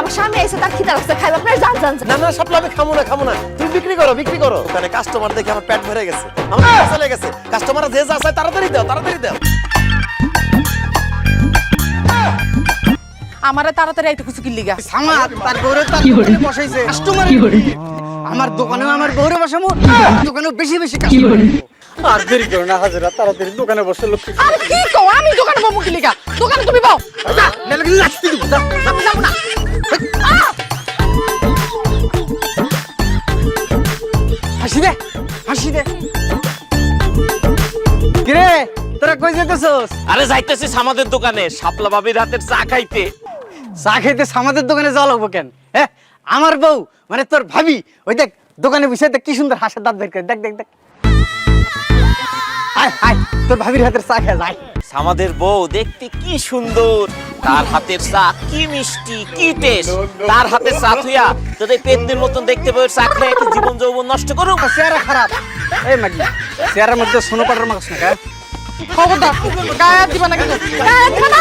আমার স্বামী এসে তার খিদা লাগছে খাইব আপনার যান যান। না না সাপলা আমি খামো না খামো না। তুমি বিক্রি করো বিক্রি করো। ওখানে কাস্টমার দেখে আমার পেট ভরে গেছে। আমার পেট চলে গেছে। কাস্টমার যে যা চায় তাড়াতাড়ি দাও তাড়াতাড়ি দাও। আমারে তাড়াতাড়ি আইতে কিছু কি লিগা সামাদ তার গৌরব তার দোকানে বসাইছে। কাস্টমার আমার দোকানেও আমার গৌরব বসামু দোকানেও বেশি বেশি কাস্টমার আর দেরি করো না হাজারা তাড়াতাড়ি দোকানে বসে লক্ষ্মী আরে কি কও আমি দোকানে বমু কি লিগা দোকানে তুমি বাও। নাহলে কিন্তু লাথি দিব যা, যা। আমি যাব না। হাসি দে হাসি দে কিরে তোরা কই যেতেছস আরে যাইতেছিস আমাদের দোকানে শাপলা বাবির হাতের চা খাইতে। চা খাইতে আমাদের দোকানে যাওয়া লাগবো কেন? হ্যাঁ আমার বউ মানে তোর ভাবি ওই দেখ দোকানে বসে দেখ কি সুন্দর হাসের দাঁত বের করে দেখ দেখ দেখ। আয় আয় তোর ভাবির হাতের চা খেয়ে যায় আমাদের বউ দেখতে কি সুন্দর। তার হাতের চা কি মিষ্টি কি টেস্ট। তার হাতে চা থুইয়া যদি পেতনির মতন দেখতে পাবে চা খেয়ে কি জীবন যৌবন নষ্ট করুক? চেহারা খারাপ। এই মাগি চেহারার মধ্যে সোনো পাটার মাছ না খবর খবরদার গায়ে দিবা না কিন্তু। গায়ে দিবা না